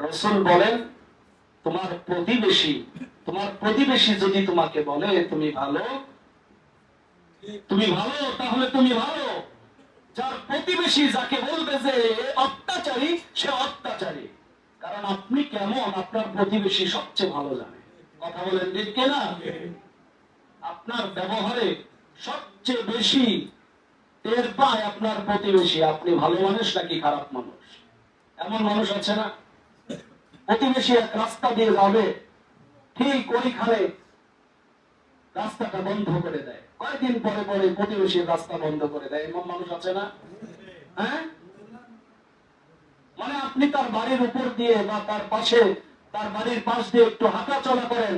রসুল বলেন, তোমার প্রতিবেশী তোমার প্রতিবেশী যদি তোমাকে বলে, তুমি ভালো তুমি ভালো, তাহলে তুমি ভালো। যার প্রতিবেশী যাকে বলবে যে অত্যাচারী, সে অত্যাচারী। কারণ আপনি কেমন? আপনার প্রতিবেশী সবচেয়ে ভালো জানে। কথা বলেন ঠিক কিনা? আপনার ব্যবহারে সবচেয়ে বেশি টের পায় আপনার প্রতিবেশী। আপনি ভালো মানুষ নাকি খারাপ মানুষ? এমন মানুষ আছে না? প্রতিবেশী এক রাস্তা দিয়ে যাবে ঠিক ওইখানে রাস্তাটা বন্ধ করে দেয়। কয়েকদিন পরে পরে প্রতিবেশীর রাস্তা বন্ধ করে দেয়? এমন মানুষ আছে না? হ্যাঁ? মানে আপনি তার বাড়ির উপর দিয়ে বা তার পাশে, তার বাড়ির পাশ দিয়ে একটু হাঁটা চলা করেন,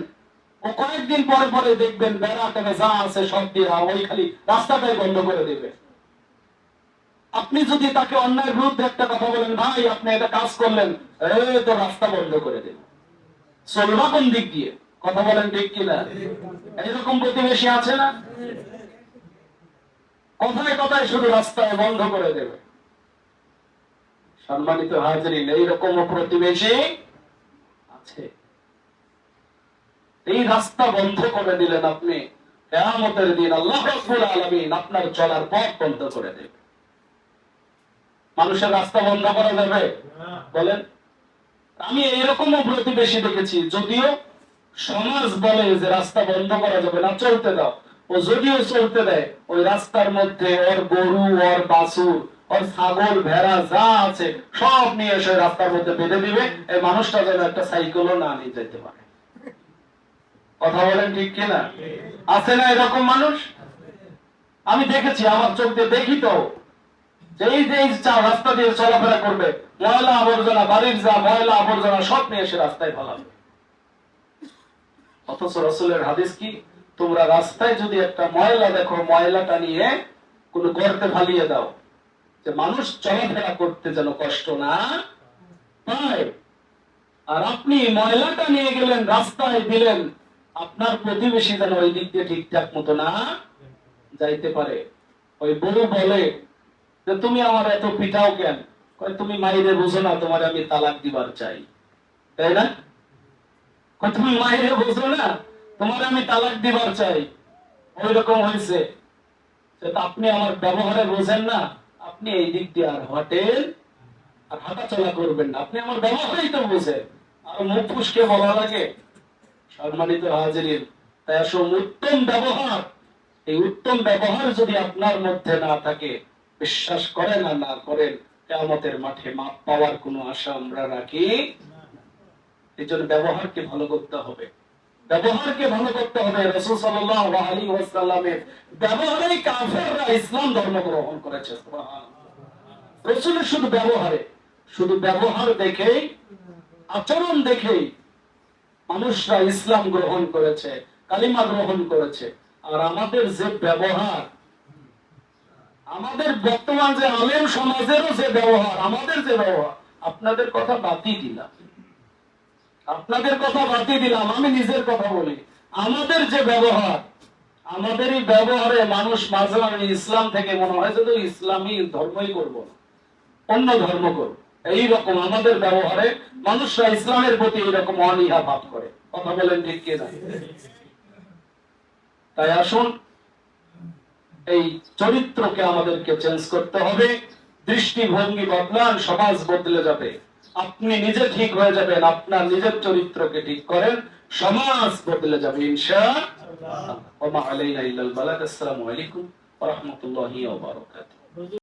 ও কয়েকদিন পরে পরে দেখবেন বেড়া টেনে যা আছে সব দিয়ে ওই খালি রাস্তাটাই বন্ধ করে দেবে। আপনি যদি তাকে অন্যায়ের বিরুদ্ধে একটা কথা বলেন, ভাই, আপনি এটা কাজ করলেন এ তো রাস্তা বন্ধ করে দেব চলবা কোন দিক দিয়ে? কথা বলেন ঠিক কিনা? এইরকম প্রতিবেশী আছে না? কথায় কথায় শুধু রাস্তায় বন্ধ করে দেবে। সম্মানিত হাজরিন, এইরকম প্রতিবেশী আছে। এই রাস্তা বন্ধ করে দিলেন আপনি। কেয়ামতের দিন আল্লাহ রাব্বুল আলামিন আপনার চলার পথ বন্ধ করে দেবে। মানুষের রাস্তা বন্ধ করা যাবে? বলেন। আমি এরকমও প্রতিবেশী দেখেছি, যদিও সমাজ বলে যে রাস্তা বন্ধ করা যাবে না, চলতে দাও। ও যদিও চলতে দেয়, ওই রাস্তার মধ্যে ওর গরু, ওর বাছুর, ওর ছাগল, ভেড়া যা আছে, সব নিয়ে এসে রাস্তার মধ্যে বেঁধে দিবে। এই মানুষটা যেন একটা সাইকেলও না নিয়ে যেতে পারে। কথা বলেন ঠিক কিনা? আছে না এরকম মানুষ? আমি দেখেছি, আমার চোখ দিয়ে দেখি তো। যে এই যে এই চা রাস্তা দিয়ে চলাফেরা করবে। ময়লা আবর্জনা, বাড়ির যা ময়লা আবর্জনা, সব নিয়ে এসে রাস্তায় অথচ রসুলের হাদিস কি? তোমরা রাস্তায় যদি একটা ময়লা দেখো, ময়লাটা নিয়ে কোন গর্তে ফালিয়ে দাও, যে মানুষ চলাফেরা করতে যেন কষ্ট না পায়। আর আপনি ময়লাটা নিয়ে গেলেন, রাস্তায় দিলেন, আপনার প্রতিবেশী যেন ওই দিক দিয়ে ঠিকঠাক মতো না যাইতে পারে। ওই বউ বলে যে তুমি আমার এত পিঠাও কেন? তুমি মাইরে বুঝো না, তোমার আমি তালাক দিবার চাই। তাই না? তুমি মাইরে বুঝো না, তোমার আমি তালাক দিবার চাই। ওই রকম হয়েছে আপনি আমার ব্যবহারে বোঝেন না, আপনি এই দিক দিয়ে আর হটেন, আর হাঁটা চলা করবেন না। আপনি আমার ব্যবহারেই তো বোঝেন। আর মুখ ফুসকে বলা লাগে। সম্মানিত হাজিরিন, তাই আসলে উত্তম ব্যবহার। এই উত্তম ব্যবহার যদি আপনার মধ্যে না থাকে বিশ্বাস করেন আর না করেন কেমতের মাঠে মাপ পাওয়ার কোনো আশা আমরা রাখি এই জন্য ব্যবহারকে ভালো করতে হবে। ব্যবহারকে ভালো করতে হবে। রসুল সাল্লাল্লাহু আলাইহি ওয়াসাল্লামের ব্যবহারেই কাফেররা ইসলাম ধর্ম গ্রহণ করেছে রসুলের শুধু ব্যবহারে, শুধু ব্যবহার দেখেই, আচরণ দেখেই মানুষরা ইসলাম গ্রহণ করেছে, কালিমা গ্রহণ করেছে। আর আমাদের যে ব্যবহার আমাদের বর্তমান যে আলেম সমাজেরও যে ব্যবহার, আমাদের যে ব্যবহার, আপনাদের কথা বাতি দিলাম। আপনাদের কথা বাতি দিলাম, আমি নিজের কথা বলি। আমাদের যে ব্যবহার, আমাদের এই ব্যবহারে মানুষ মাঝে মাঝে ইসলাম থেকে মনে হয় যে ইসলামী ধর্মই করব না, অন্য ধর্ম করব। এইরকম আমাদের ব্যবহারে মানুষরা ইসলামের প্রতি এইরকম অনীহা ভাব করে। কথা বলেন ঠিক কিনা? তাই আসুন এই চরিত্রকে আমাদেরকে চেঞ্জ করতে হবে। দৃষ্টিভঙ্গি বদলান, সমাজ বদলে যাবে। আপনি নিজে ঠিক হয়ে যাবেন, আপনার নিজের চরিত্রকে ঠিক করেন, সমাজ বদলে যাবে ইনশা ওয়া ওমা আলাইনা ইল্লাল বালাগ, আসসালামু আলাইকুম ওয়া রাহমাতুল্লাহি ওয়া বারাকাতুহু।